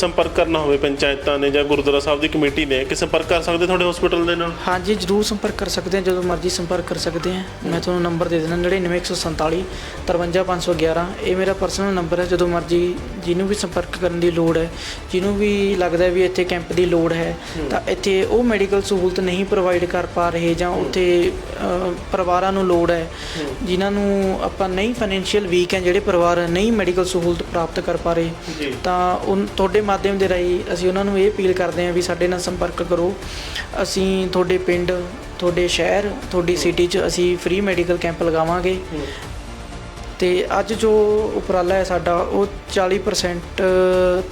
ਸੰਪਰਕ ਕਰਨਾ ਹੋਵੇ ਪੰਚਾਇਤਾਂ ਨੇ ਜਾਂ ਗੁਰਦੁਆਰਾ ਸਾਹਿਬ ਦੀ ਕਮੇਟੀ ਨੇ ਕਿ ਸੰਪਰਕ ਕਰ ਸਕਦੇ ਤੁਹਾਡੇ ਹਸਪੀਟਲ ਦੇ ਨਾਲ? ਹਾਂਜੀ ਜਰੂਰ ਸੰਪਰਕ ਕਰ ਸਕਦੇ ਆ ਜਦੋਂ ਮਰਜ਼ੀ ਸੰਪਰਕ ਕਰ ਸਕਦੇ ਆ ਮੈਂ ਤੁਹਾਨੂੰ ਨੰਬਰ ਦੇ ਦੇਣਾ 99147 53511 ਇਹ ਮੇਰਾ ਪਰਸਨਲ ਨੰਬਰ ਹੈ ਜਦੋਂ ਮਰਜ਼ੀ ਜਿਹਨੂੰ ਵੀ ਸੰਪਰਕ ਕਰਨ ਦੀ ਲੋੜ ਹੈ ਜਿਹਨੂੰ ਵੀ ਲੱਗਦਾ ਹੈ ਵੀ ਇੱਥੇ ਕੈਂਪ ਦੀ ਲੋੜ ਹੈ ਤਾਂ ਇੱਥੇ ਉਹ ਮੈਡੀਕਲ ਸਹੂਲਤ ਨਹੀਂ ਪ੍ਰੋਵਾਈਡ ਕਰ ਪਾ ਰਹੇ ਜਾਂ ਉੱਥੇ ਪਰਿਵਾਰਾਂ ਨੂੰ ਲੋੜ ਹੈ ਜਿਨ੍ਹਾਂ ਨੂੰ ਆਪਾਂ ਨਹੀਂ ਫਾਈਨੈਂਸ਼ੀਅਲ ਵੀਕ ਹੈ ਜਿਹੜੇ ਪਰਿਵਾਰ ਨਹੀਂ ਮੈਡੀਕਲ ਸਹੂਲਤ ਪ੍ਰਾਪਤ ਕਰ ਪਾ ਰਹੇ ਤਾਂ ਉਨ ਤੁਹਾਡੇ ਮਾਧਿਅਮ ਦੇ ਰਾਹੀਂ ਅਸੀਂ ਉਹਨਾਂ ਨੂੰ ਇਹ ਅਪੀਲ ਕਰਦੇ ਹਾਂ ਵੀ ਸਾਡੇ ਨਾਲ ਸੰਪਰਕ ਕਰੋ। ਅਸੀਂ ਤੁਹਾਡੇ ਪਿੰਡ ਤੁਹਾਡੇ ਸ਼ਹਿਰ ਤੁਹਾਡੀ ਸਿਟੀ 'ਚ ਅਸੀਂ ਫ੍ਰੀ ਮੈਡੀਕਲ ਕੈਂਪ ਲਗਾਵਾਂਗੇ। ਤੇ ਅੱਜ ਜੋ ਉਪਰਾਲਾ ਹੈ ਸਾਡਾ ਉਹ 40%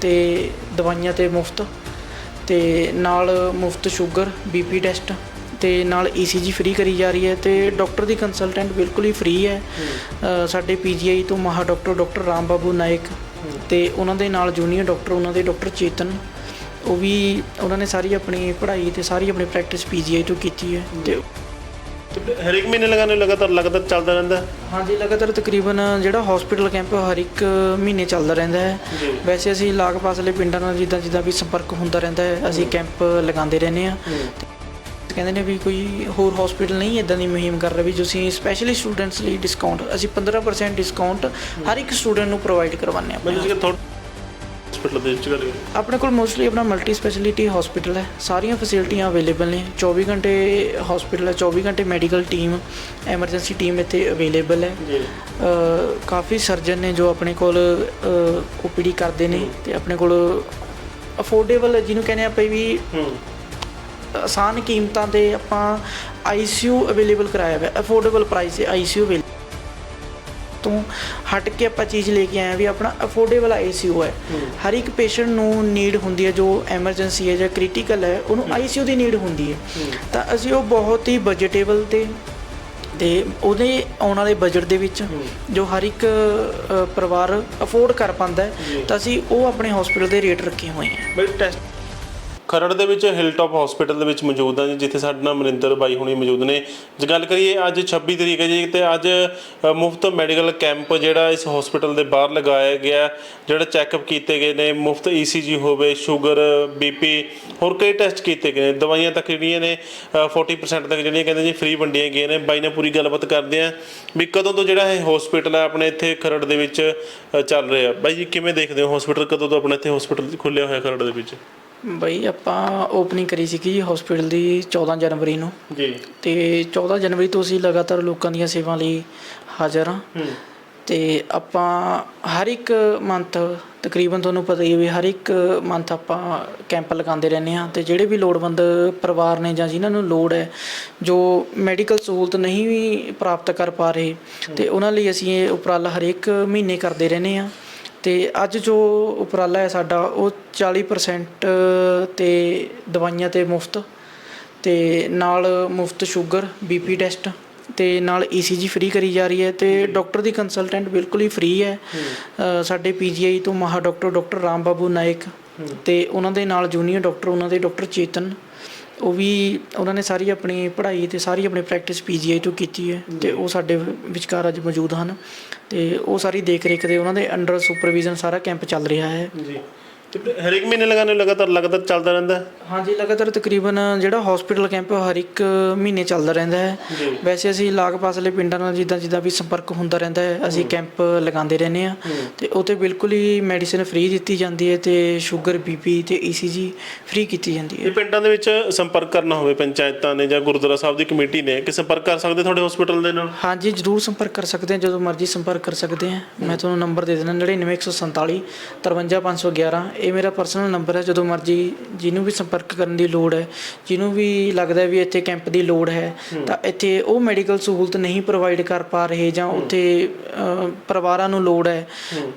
ਤੇ ਦਵਾਈਆਂ ਤੇ ਮੁਫਤ ਤੇ ਨਾਲ ਮੁਫਤ ਸ਼ੂਗਰ ਬੀਪੀ ਟੈਸਟ ਤੇ ਨਾਲ ਈਸੀਜੀ ਫ੍ਰੀ ਕਰੀ ਜਾ ਰਹੀ ਹੈ ਤੇ ਡਾਕਟਰ ਦੀ ਕੰਸਲਟੈਂਟ ਬਿਲਕੁਲ ਹੀ ਫ੍ਰੀ ਹੈ। ਸਾਡੇ ਪੀਜੀਆਈ ਤੋਂ ਮਹਾ ਡਾਕਟਰ ਡਾਕਟਰ ਰਾਮ ਬਾਬੂ ਨਾਇਕ ਤੇ ਉਹਨਾਂ ਦੇ ਨਾਲ ਜੂਨੀਅਰ ਡਾਕਟਰ ਉਹਨਾਂ ਦੇ ਡਾਕਟਰ ਚੇਤਨ ਉਹ ਵੀ ਉਹਨਾਂ ਨੇ ਸਾਰੀ ਆਪਣੀ ਪੜ੍ਹਾਈ ਤੇ ਸਾਰੀ ਆਪਣੀ ਪ੍ਰੈਕਟਿਸ ਪੀਜੀਆਈ ਤੋਂ ਕੀਤੀ ਹੈ ਤੇ ਹਰ ਇੱਕ ਮਹੀਨੇ ਲਗਾਣੇ ਲਗਾਤਾਰ ਲਗਾਤਾਰ ਚੱਲਦਾ ਰਹਿੰਦਾ ਹਾਂਜੀ ਲਗਾਤਾਰ ਤਕਰੀਬਨ ਜਿਹੜਾ ਹਸਪੀਟਲ ਕੈਂਪ ਹਰ ਇੱਕ ਮਹੀਨੇ ਚੱਲਦਾ ਰਹਿੰਦਾ ਹੈ। ਵੈਸੇ ਅਸੀਂ ਲਾਗ ਪਾਸਲੇ ਪਿੰਡਾਂ ਨਾਲ ਜਿੱਦਾਂ ਜਿੱਦਾਂ ਵੀ ਸੰਪਰਕ ਹੁੰਦਾ ਰਹਿੰਦਾ ਹੈ ਅਸੀਂ ਕੈਂਪ ਲਗਾਉਂਦੇ ਰਹਿੰਦੇ ਆ ਕਹਿੰਦੇ ਨੇ ਵੀ ਕੋਈ ਹੋਰ ਹਸਪੀਟਲ ਨਹੀਂ ਇਦਾਂ ਦੀ ਮੁਹਿੰਮ ਕਰ ਰਿਹਾ ਵੀ ਤੁਸੀਂ ਸਪੈਸ਼ਲੀ ਸਟੂਡੈਂਟਸ ਲਈ ਡਿਸਕਾਊਂਟ ਅਸੀਂ 15% ਡਿਸਕਾਊਂਟ ਹਰ ਇੱਕ ਸਟੂਡੈਂਟ ਨੂੰ ਪ੍ਰੋਵਾਈਡ ਕਰਵਾਉਂਦੇ ਆ ਮੈਂ ਤੁਸੀਂ ਕਿ ਤੁਹਾਡੇ ਹਸਪੀਟਲ ਦੇ ਵਿੱਚ ਗੱਲ ਕਰੀਏ। ਆਪਣੇ ਕੋਲ ਮੋਸਟਲੀ ਆਪਣਾ ਮਲਟੀ ਸਪੈਸ਼ਲਿਟੀ ਹਸਪੀਟਲ ਹੈ। ਸਾਰੀਆਂ ਫੈਸਿਲਿਟੀਆਂ ਅਵੇਲੇਬਲ ਨੇ। 24 ਘੰਟੇ ਹਸਪੀਟਲ ਹੈ 24 ਘੰਟੇ ਮੈਡੀਕਲ ਟੀਮ ਐਮਰਜੈਂਸੀ ਟੀਮ ਇੱਥੇ ਅਵੇਲੇਬਲ ਹੈ। ਜੀ। ਕਾਫੀ ਸਰਜਨ ਨੇ ਜੋ ਆਪਣੇ ਕੋਲ ਓਪੀਡੀ ਕਰਦੇ ਨੇ ਤੇ ਆਪਣੇ ਕੋਲ ਅਫੋਰਡੇਬਲ ਜਿਹਨੂੰ ਕਹਿੰਦੇ ਆਪਾਂ ਵੀ ਹੂੰ। ਆਸਾਨ ਕੀਮਤਾਂ ਤੇ ਆਪਾਂ ਆਈਸੀਯੂ ਅਵੇਲੇਬਲ ਕਰਾਇਆ ਹੋਇਆ ਅਫੋਰਡੇਬਲ ਪ੍ਰਾਈਸ ਹੈ ਆਈਸੀਯੂ ਤੋਂ ਹਟ ਕੇ ਆਪਾਂ ਚੀਜ਼ ਲੈ ਕੇ ਆਏ ਹਾਂ ਵੀ ਆਪਣਾ ਅਫੋਰਡੇਬਲ ਆਈਸੀਯੂ ਹੈ। ਹਰ ਇੱਕ ਪੇਸ਼ੈਂਟ ਨੂੰ ਨੀਡ ਹੁੰਦੀ ਹੈ ਜੋ ਐਮਰਜੈਂਸੀ ਹੈ ਜਾਂ ਕ੍ਰਿਟੀਕਲ ਹੈ ਉਹਨੂੰ ਆਈਸੀਯੂ ਦੀ ਨੀਡ ਹੁੰਦੀ ਹੈ। ਤਾਂ ਅਸੀਂ ਉਹ ਬਹੁਤ ਹੀ ਬਜਟੇਬਲ ਤੇ ਤੇ ਉਹਦੇ ਆਉਣ ਵਾਲੇ ਬਜਟ ਦੇ ਵਿੱਚ ਜੋ ਹਰ ਇੱਕ ਪਰਿਵਾਰ ਅਫੋਰਡ ਕਰ ਪਾਉਂਦਾ ਤਾਂ ਅਸੀਂ ਉਹ ਆਪਣੇ ਹਸਪੀਟਲ ਦੇ ਰੇਟ ਰੱਖੇ ਹੋਏ ਬਈ ਟੈਸਟ ਖਰੜ ਦੇ ਵਿੱਚ ਹਿਲਟੌਪ ਹਸਪੀਟਲ ਦੇ ਵਿੱਚ ਮੌਜੂਦ ਹਾਂ ਜੀ ਜਿੱਥੇ ਸਾਡੇ ਨਾਲ ਮਨਿੰਦਰ ਬਾਈ ਹੁਣੀ ਮੌਜੂਦ ਨੇ। ਜੇ ਗੱਲ ਕਰੀਏ ਅੱਜ 26 ਤਰੀਕ ਹੈ ਜੀ ਤੇ ਅੱਜ ਮੁਫਤ ਮੈਡੀਕਲ ਕੈਂਪ ਜਿਹੜਾ ਇਸ ਹਸਪੀਟਲ ਦੇ ਬਾਹਰ ਲਗਾਇਆ ਗਿਆ ਜਿਹੜਾ ਚੈੱਕਅਪ ਕੀਤੇ ਗਏ ਨੇ ਮੁਫਤ ਈਸੀਜੀ ਹੋਵੇ ਸ਼ੂਗਰ ਬੀਪੀ ਹੋਰ ਕਈ ਟੈਸਟ ਕੀਤੇ ਗਏ ਨੇ। ਦਵਾਈਆਂ ਤੱਕ ਜਿਹੜੀਆਂ ਨੇ ਅ, 40% ਤੱਕ ਜਿਹੜੀਆਂ ਕਹਿੰਦੇ ਜੀ ਫ੍ਰੀ ਵੰਡੀਆਂ ਗਈਆਂ ਨੇ। ਬਾਈ ਨਾਲ ਪੂਰੀ ਗੱਲਬਾਤ ਕਰਦੇ ਆ ਵੀ ਕਦੋਂ ਤੋਂ ਜਿਹੜਾ ਇਹ ਹਸਪੀਟਲ ਹੈ ਆਪਣੇ ਇੱਥੇ ਖਰੜ ਦੇ ਵਿੱਚ ਚੱਲ ਰਿਹਾ। ਬਾਈ ਜੀ ਕਿਵੇਂ ਦੇਖਦੇ ਹੋ ਹਸਪੀਟਲ ਕਦੋਂ ਤੋਂ ਆਪਣੇ ਇੱਥੇ ਹਸਪੀਟਲ ਖੁੱਲਿਆ ਹੋਇਆ ਖਰੜ ਦੇ ਵਿੱਚ? ਬਈ ਆਪਾਂ ਓਪਨਿੰਗ ਕਰੀ ਸੀਗੀ ਜੀ ਹਸਪੀਟਲ ਦੀ 14 ਜਨਵਰੀ ਨੂੰ। ਜੀ। ਤੇ 14 ਜਨਵਰੀ ਤੋਂ ਅਸੀਂ ਲਗਾਤਾਰ ਲੋਕਾਂ ਦੀਆਂ ਸੇਵਾਵਾਂ ਲਈ ਹਾਜ਼ਰ ਹਾਂ। ਹੂੰ। ਤੇ ਆਪਾਂ ਹਰ ਇੱਕ ਮੰਥ ਤਕਰੀਬਨ ਤੁਹਾਨੂੰ ਪਤਾ ਹੀ ਹੈ ਵੀ ਹਰ ਇੱਕ ਮੰਥ ਆਪਾਂ ਕੈਂਪ ਲਗਾਉਂਦੇ ਰਹਿੰਦੇ ਹਾਂ। ਤੇ ਜਿਹੜੇ ਵੀ ਲੋੜਵੰਦ ਪਰਿਵਾਰ ਨੇ ਜਾਂ ਜਿਨ੍ਹਾਂ ਨੂੰ ਲੋੜ ਹੈ ਜੋ ਮੈਡੀਕਲ ਸਹੂਲਤ ਨਹੀਂ ਵੀ ਪ੍ਰਾਪਤ ਕਰ ਪਾ ਰਹੇ ਤੇ ਉਹਨਾਂ ਲਈ ਅਸੀਂ ਇਹ ਉਪਰਾਲਾ ਹਰੇਕ ਮਹੀਨੇ ਕਰਦੇ ਰਹਿੰਦੇ ਹਾਂ। ਤੇ ਅੱਜ ਜੋ ਉਪਰਾਲਾ ਹੈ ਸਾਡਾ ਉਹ 40% ਤੇ ਦਵਾਈਆਂ ਤੇ ਮੁਫਤ ਤੇ ਨਾਲ ਮੁਫਤ ਸ਼ੂਗਰ ਬੀਪੀ ਟੈਸਟ ਤੇ ਨਾਲ ਈਸੀਜੀ ਫ੍ਰੀ ਕਰੀ ਜਾ ਰਹੀ ਹੈ ਤੇ ਡਾਕਟਰ ਦੀ ਕੰਸਲਟੈਂਟ ਬਿਲਕੁਲ ਹੀ ਫ੍ਰੀ ਹੈ। ਸਾਡੇ ਪੀਜੀਆਈ ਤੋਂ ਮਹਾ ਡਾਕਟਰ ਡਾਕਟਰ ਰਾਮ ਬਾਬੂ ਨਾਇਕ ਤੇ ਉਹਨਾਂ ਦੇ ਨਾਲ ਜੂਨੀਅਰ ਡਾਕਟਰ ਉਹਨਾਂ ਦੇ ਡਾਕਟਰ ਚੇਤਨ ਉਹ ਵੀ ਉਹਨਾਂ ਨੇ ਸਾਰੀ ਆਪਣੀ ਪੜ੍ਹਾਈ ਤੇ ਸਾਰੀ ਆਪਣੀ ਪ੍ਰੈਕਟਿਸ ਪੀਜੀਆਈ ਤੋਂ ਕੀਤੀ ਹੈ ਤੇ ਉਹ ਸਾਡੇ ਵਿਚਕਾਰ ਅੱਜ ਮੌਜੂਦ ਹਨ ਤੇ ਉਹ ਸਾਰੀ ਦੇਖ ਰੇਖ ਦੇ ਉਹਨਾਂ ਦੇ ਅੰਡਰ ਸੁਪਰਵਿਜ਼ਨ ਸਾਰਾ ਕੈਂਪ ਚੱਲ ਰਿਹਾ ਹੈ। ਜੀ। ਤੇ ਹਰ ਇੱਕ ਮਹੀਨੇ ਲਗਾਣੇ ਲਗਾਤਾਰ ਲਗਾਤਾਰ ਚੱਲਦਾ ਰਹਿੰਦਾ ਹਾਂਜੀ ਲਗਾਤਾਰ ਤਕਰੀਬਨ ਜਿਹੜਾ ਹਸਪੀਟਲ ਕੈਂਪ ਹਰ ਇੱਕ ਮਹੀਨੇ ਚੱਲਦਾ ਰਹਿੰਦਾ ਹੈ। ਵੈਸੇ ਅਸੀਂ ਲਾਗ ਪਾਸਲੇ ਪਿੰਡਾਂ ਨਾਲ ਜਿੱਦਾਂ ਜਿੱਦਾਂ ਵੀ ਸੰਪਰਕ ਹੁੰਦਾ ਰਹਿੰਦਾ ਹੈ ਅਸੀਂ ਕੈਂਪ ਲਗਾਉਂਦੇ ਰਹਿੰਦੇ ਆ ਤੇ ਤੇ ਬਿਲਕੁਲ ਹੀ ਮੈਡੀਸਿਨ ਫ੍ਰੀ ਦਿੱਤੀ ਜਾਂਦੀ ਹੈ ਤੇ ਸ਼ੂਗਰ ਬੀਪੀ ਤੇ ਈਸੀਜੀ ਫ੍ਰੀ ਕੀਤੀ ਜਾਂਦੀ ਹੈ। ਪਿੰਡਾਂ ਦੇ ਵਿੱਚ ਸੰਪਰਕ ਕਰਨਾ ਹੋਵੇ ਪੰਚਾਇਤਾਂ ਨੇ ਜਾਂ ਗੁਰਦੁਆਰਾ ਸਾਹਿਬ ਦੀ ਕਮੇਟੀ ਨੇ ਕਿ ਸੰਪਰਕ ਕਰ ਸਕਦੇ ਤੁਹਾਡੇ ਹਸਪੀਟਲ ਦੇ ਨਾਲ? ਹਾਂਜੀ ਜਰੂਰ ਸੰਪਰਕ ਕਰ ਸਕਦੇ ਆ ਜਦੋਂ ਮਰਜ਼ੀ ਸੰਪਰਕ ਕਰ ਸਕਦੇ ਆ ਮੈਂ ਤੁਹਾਨੂੰ ਨੰਬਰ ਦੇ ਦੇਣਾ 99147 53511 ਇਹ ਮੇਰਾ ਪਰਸਨਲ ਨੰਬਰ ਹੈ ਜਦੋਂ ਮਰਜ਼ੀ ਜਿਹਨੂੰ ਵੀ ਸੰਪਰਕ ਕਰਨ ਦੀ ਲੋੜ ਹੈ ਜਿਹਨੂੰ ਵੀ ਲੱਗਦਾ ਵੀ ਇੱਥੇ ਕੈਂਪ ਦੀ ਲੋੜ ਹੈ ਤਾਂ ਇੱਥੇ ਉਹ ਮੈਡੀਕਲ ਸਹੂਲਤ ਨਹੀਂ ਪ੍ਰੋਵਾਈਡ ਕਰ ਪਾ ਰਹੇ ਜਾਂ ਉੱਥੇ ਪਰਿਵਾਰਾਂ ਨੂੰ ਲੋੜ ਹੈ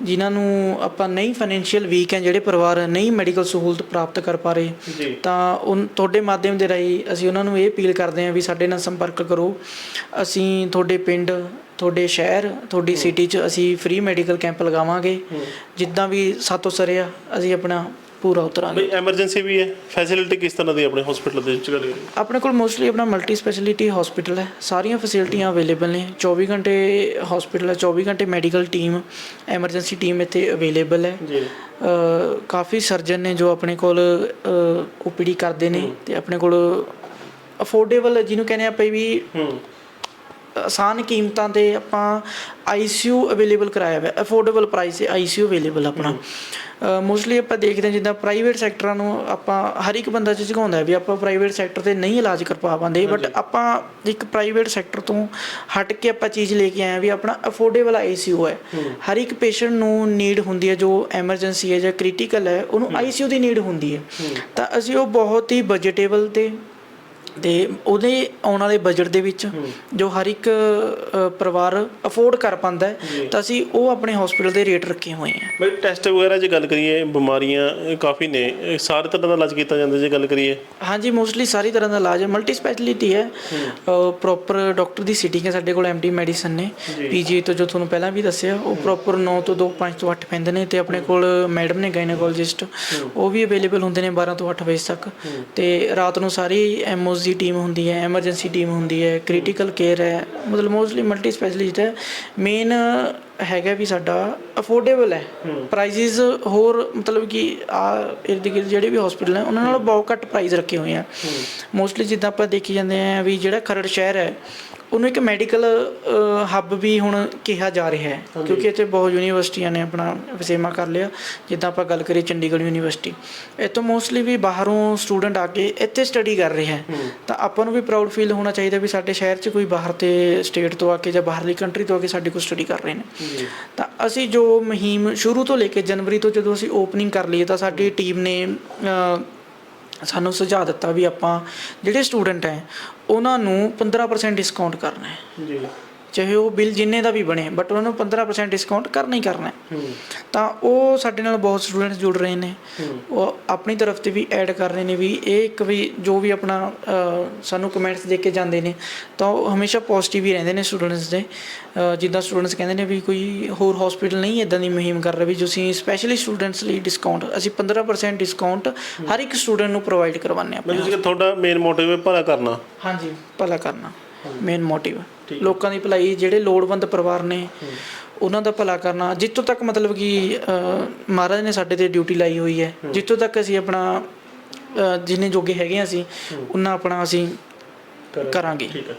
ਜਿਨ੍ਹਾਂ ਨੂੰ ਆਪਾਂ ਨਹੀਂ ਫਾਈਨੈਂਸ਼ੀਅਲ ਵੀਕ ਹੈ ਜਿਹੜੇ ਪਰਿਵਾਰ ਨਹੀਂ ਮੈਡੀਕਲ ਸਹੂਲਤ ਪ੍ਰਾਪਤ ਕਰ ਪਾ ਰਹੇ ਤਾਂ ਉਨ ਤੁਹਾਡੇ ਮਾਧਿਅਮ ਦੇ ਰਾਹੀਂ ਅਸੀਂ ਉਹਨਾਂ ਨੂੰ ਇਹ ਅਪੀਲ ਕਰਦੇ ਹਾਂ ਵੀ ਸਾਡੇ ਨਾਲ ਸੰਪਰਕ ਕਰੋ ਅਸੀਂ ਤੁਹਾਡੇ ਪਿੰਡ ਤੁਹਾਡੇ ਸ਼ਹਿਰ ਤੁਹਾਡੀ ਸਿਟੀ 'ਚ ਅਸੀਂ ਫ੍ਰੀ ਮੈਡੀਕਲ ਕੈਂਪ ਲਗਾਵਾਂਗੇ। ਜਿੱਦਾਂ ਵੀ ਸਾਤੋਂ ਸਰਿਆ ਅਸੀਂ ਆਪਣਾ ਪੂਰਾ ਉਤਰਾਂਗੇ। ਬਈ ਐਮਰਜੈਂਸੀ ਵੀ ਹੈ। ਫੈਸਿਲਿਟੀ ਕਿਸ ਤਰ੍ਹਾਂ ਦੀ ਆਪਣੇ ਹਸਪੀਟਲ ਦੇ ਵਿੱਚ ਗੱਲ ਕਰੀਏ? ਆਪਣੇ ਕੋਲ ਮੋਸਟਲੀ ਆਪਣਾ ਮਲਟੀ ਸਪੈਸ਼ਲਿਟੀ ਹਸਪੀਟਲ ਹੈ। ਸਾਰੀਆਂ ਫੈਸਿਲਿਟੀਆਂ ਅਵੇਲੇਬਲ ਨੇ। 24 ਘੰਟੇ ਹਸਪੀਟਲ ਹੈ 24 ਘੰਟੇ ਮੈਡੀਕਲ ਟੀਮ ਐਮਰਜੈਂਸੀ ਟੀਮ ਇੱਥੇ ਅਵੇਲੇਬਲ ਹੈ। ਜੀ। ਕਾਫੀ ਸਰਜਨ ਨੇ ਜੋ ਆਪਣੇ ਕੋਲ ਓਪੀਡੀ ਕਰਦੇ ਨੇ ਤੇ ਆਪਣੇ ਕੋਲ ਅਫੋਰਡੇਬਲ ਜਿਹਨੂੰ ਕਹਿੰਦੇ ਆਪਾਂ ਵੀ ਹੂੰ। ਆਸਾਨ ਕੀਮਤਾਂ ਤੇ ਆਪਾਂ ਆਈਸੀਯੂ ਅਵੇਲੇਬਲ ਕਰਾਇਆ ਹੋਇਆ ਅਫੋਰਡੇਬਲ ਪ੍ਰਾਈਸ ਤੇ ਆਈਸੀਯੂ ਅਵੇਲੇਬਲ ਆਪਣਾ। ਮੋਸਟਲੀ ਆਪਾਂ ਦੇਖਦੇ ਹਾਂ ਜਿੱਦਾਂ ਪ੍ਰਾਈਵੇਟ ਸੈਕਟਰਾਂ ਨੂੰ ਆਪਾਂ ਹਰ ਇੱਕ ਬੰਦਾ ਝੁਕਾਉਂਦਾ ਹੈ ਵੀ ਆਪਾਂ ਪ੍ਰਾਈਵੇਟ ਸੈਕਟਰ ਤੇ ਨਹੀਂ ਇਲਾਜ ਕਰ ਪਾਉਂਦੇ ਬਟ ਆਪਾਂ ਇੱਕ ਪ੍ਰਾਈਵੇਟ ਸੈਕਟਰ ਤੋਂ ਹਟ ਕੇ ਆਪਾਂ ਚੀਜ਼ ਲੈ ਕੇ ਆਏ ਹਾਂ ਵੀ ਆਪਣਾ ਅਫੋਰਡੇਬਲ ਆਈਸੀਯੂ ਹੈ। ਹਰ ਇੱਕ ਪੇਸ਼ੈਂਟ ਨੂੰ ਨੀਡ ਹੁੰਦੀ ਹੈ ਜੋ ਐਮਰਜੈਂਸੀ ਹੈ ਜਾਂ ਕ੍ਰਿਟੀਕਲ ਹੈ ਉਹਨੂੰ ਆਈਸੀਯੂ ਦੀ ਨੀਡ ਹੁੰਦੀ ਹੈ। ਤਾਂ ਅਸੀਂ ਉਹ ਬਹੁਤ ਹੀ ਬਜਟੇਬਲ ਤੇ ਤੇ ਉਹਦੇ ਆਉਣ ਵਾਲੇ ਬਜਟ ਦੇ ਵਿੱਚ ਜੋ ਹਰ ਇੱਕ ਪਰਿਵਾਰ ਅਫੋਰਡ ਕਰ ਪਾਉਂਦਾ ਹੈ ਤਾਂ ਅਸੀਂ ਉਹ ਆਪਣੇ ਹਸਪੀਟਲ ਦੇ ਰੇਟ ਰੱਖੇ ਹੋਏ ਆ ਬਈ ਟੈਸਟ ਵਗੈਰਾ ਜੇ ਗੱਲ ਕਰੀਏ ਬਿਮਾਰੀਆਂ ਕਾਫੀ ਨੇ। ਸਾਰੇ ਤਰ੍ਹਾਂ ਦਾ ਇਲਾਜ ਕੀਤਾ ਜਾਂਦਾ ਜੇ ਗੱਲ ਕਰੀਏ। ਹਾਂਜੀ ਮੋਸਟਲੀ ਸਾਰੀ ਤਰ੍ਹਾਂ ਦਾ ਇਲਾਜ ਹੈ। ਮਲਟੀ ਸਪੈਸ਼ਲਿਟੀ ਹੈ। ਪ੍ਰੋਪਰ ਡਾਕਟਰ ਦੀ ਸਿਟਿੰਗ ਹੈ ਸਾਡੇ ਕੋਲ ਐਮਡੀ ਮੈਡੀਸਨ ਨੇ। ਪੀਜੀ ਤੋਂ ਜੋ ਤੁਹਾਨੂੰ ਪਹਿਲਾਂ ਵੀ ਦੱਸਿਆ ਉਹ ਪ੍ਰੋਪਰ 9 ਤੋਂ 2 5 ਤੋਂ 8 ਪੈਂਦੇ ਨੇ ਤੇ ਆਪਣੇ ਕੋਲ ਮੈਡਮ ਨੇ ਗਾਇਨੋਕੋਲੋਜਿਸਟ ਉਹ ਵੀ ਅਵੇਲੇਬਲ ਹੁੰਦੇ ਨੇ 12 ਤੋਂ 8 ਵਜੇ ਤੱਕ। ਤੇ ਰਾਤ ਨੂੰ ਸਾਰੀ ਦੀ ਟੀਮ ਹੁੰਦੀ ਹੈ ਐਮਰਜੈਂਸੀ ਟੀਮ ਹੁੰਦੀ ਹੈ ਕ੍ਰਿਟੀਕਲ ਕੇਅਰ ਹੈ ਮਤਲਬ ਮੋਸਟਲੀ ਮਲਟੀ ਸਪੈਸ਼ਲਿਸਟ ਹੈ। ਮੇਨ ਹੈਗਾ ਵੀ ਸਾਡਾ ਅਫੋਰਡੇਬਲ ਹੈ। ਪ੍ਰਾਈਸਿਸ ਹੋਰ ਮਤਲਬ ਕਿ ਆ ਇਰਦ ਗਿਰਦ ਜਿਹੜੇ ਵੀ ਹਸਪੀਟਲ ਹੈ ਉਹਨਾਂ ਨਾਲੋਂ ਬਹੁਤ ਘੱਟ ਪ੍ਰਾਈਸ ਰੱਖੇ ਹੋਏ ਆ। ਮੋਸਟਲੀ ਜਿੱਦਾਂ ਆਪਾਂ ਦੇਖੀ ਜਾਂਦੇ ਆ ਵੀ ਜਿਹੜਾ ਖਰੜ ਸ਼ਹਿਰ ਹੈ ਉਹਨੂੰ ਇੱਕ ਮੈਡੀਕਲ ਹੱਬ ਵੀ ਹੁਣ ਕਿਹਾ ਜਾ ਰਿਹਾ ਹੈ। ਕਿਉਂਕਿ ਇੱਥੇ ਬਹੁਤ ਯੂਨੀਵਰਸਿਟੀਆਂ ਨੇ ਆਪਣਾ ਵਸੇਮਾ ਕਰ ਲਿਆ। ਜਿੱਦਾਂ ਆਪਾਂ ਗੱਲ ਕਰੀਏ ਚੰਡੀਗੜ੍ਹ ਯੂਨੀਵਰਸਿਟੀ ਇੱਥੋਂ ਮੋਸਟਲੀ ਵੀ ਬਾਹਰੋਂ ਸਟੂਡੈਂਟ ਆ ਕੇ ਇੱਥੇ ਸਟੱਡੀ ਕਰ ਰਿਹਾ ਹੈ। ਤਾਂ ਆਪਾਂ ਨੂੰ ਵੀ ਪ੍ਰਾਊਡ ਫੀਲ ਹੋਣਾ ਚਾਹੀਦਾ ਵੀ ਸਾਡੇ ਸ਼ਹਿਰ 'ਚ ਕੋਈ ਬਾਹਰ ਤੇ ਸਟੇਟ ਤੋਂ ਆ ਕੇ ਜਾਂ ਬਾਹਰਲੀ ਕੰਟਰੀ ਤੋਂ ਆ ਕੇ ਸਾਡੇ ਕੋਲ ਸਟੱਡੀ ਕਰ ਰਹੇ ਨੇ। ਤਾਂ ਅਸੀਂ ਜੋ ਮੁਹਿੰਮ ਸ਼ੁਰੂ ਤੋਂ ਲੈ ਕੇ ਜਨਵਰੀ ਤੋਂ ਜਦੋਂ ਅਸੀਂ ਓਪਨਿੰਗ ਕਰ ਲਈ ਤਾਂ ਸਾਡੀ ਟੀਮ ਨੇ ਸਾਨੂੰ ਸੁਝਾਅ ਦਿੱਤਾ ਵੀ ਆਪਾਂ ਜਿਹੜੇ ਸਟੂਡੈਂਟ ਹੈ, ਉਹਨਾਂ ਨੂੰ 15% ਡਿਸਕਾਊਂਟ ਕਰਨਾ ਹੈ। ਜੀ। ਚਾਹੇ ਉਹ ਬਿੱਲ ਜਿੰਨੇ ਦਾ ਵੀ ਬਣੇ ਬਟ ਉਹਨਾਂ ਨੂੰ 15% ਡਿਸਕਾਊਂਟ ਕਰਨਾ ਹੀ ਕਰਨਾ ਹੈ। ਤਾਂ ਉਹ ਸਾਡੇ ਨਾਲ ਬਹੁਤ ਸਟੂਡੈਂਟਸ ਜੁੜ ਰਹੇ ਨੇ। ਉਹ ਆਪਣੀ ਤਰਫ ਤੇ ਵੀ ਐਡ ਕਰ ਰਹੇ ਨੇ ਵੀ ਇਹ ਇੱਕ ਵੀ ਜੋ ਵੀ ਆਪਣਾ ਸਾਨੂੰ ਕਮੈਂਟਸ ਦੇ ਕੇ ਜਾਂਦੇ ਨੇ ਤਾਂ ਉਹ ਹਮੇਸ਼ਾ ਪੋਜ਼ਿਟਿਵ ਹੀ ਰਹਿੰਦੇ ਨੇ ਸਟੂਡੈਂਟਸ ਦੇ। ਜਿੱਦਾਂ ਸਟੂਡੈਂਟਸ ਕਹਿੰਦੇ ਨੇ ਵੀ ਕੋਈ ਹੋਰ ਹਸਪੀਟਲ ਨਹੀਂ ਇਦਾਂ ਦੀ ਮੁਹਿੰਮ ਕਰ ਰਿਹਾ ਵੀ ਅਸੀਂ ਸਪੈਸ਼ਲੀ ਸਟੂਡੈਂਟਸ ਲਈ ਡਿਸਕਾਊਂਟ ਅਸੀਂ 15% ਡਿਸਕਾਊਂਟ ਹਰ ਇੱਕ ਸਟੂਡੈਂਟ ਨੂੰ ਪ੍ਰੋਵਾਈਡ ਕਰਵਾਉਂਦੇ ਮਤਲਬ ਕਿ ਤੁਹਾਡਾ ਮੇਨ ਮੋਟਿਵ ਹੈ ਭਲਾ ਕਰਨਾ। ਹਾਂਜੀ ਭਲਾ ਕਰਨਾ। ਮੇਨ ਮੋਟਿਵ ਲੋਕਾਂ ਦੀ ਭਲਾਈ ਜਿਹੜੇ ਲੋੜਵੰਦ ਪਰਿਵਾਰ ਨੇ ਉਹਨਾਂ ਦਾ ਭਲਾ ਕਰਨਾ। ਜਿੱਥੋਂ ਤੱਕ ਮਤਲਬ ਕਿ ਮਹਾਰਾਜ ਨੇ ਸਾਡੇ ਤੇ ਡਿਊਟੀ ਲਾਈ ਹੋਈ ਹੈ ਜਿੱਥੋਂ ਤੱਕ ਅਸੀਂ ਆਪਣਾ ਜਿੰਨੇ ਜੋਗੇ ਹੈਗੇ ਹਾਂ ਅਸੀਂ ਉਹਨਾਂ ਆਪਣਾ ਅਸੀਂ ਕਰਾਂਗੇ। ਠੀਕ ਹੈ।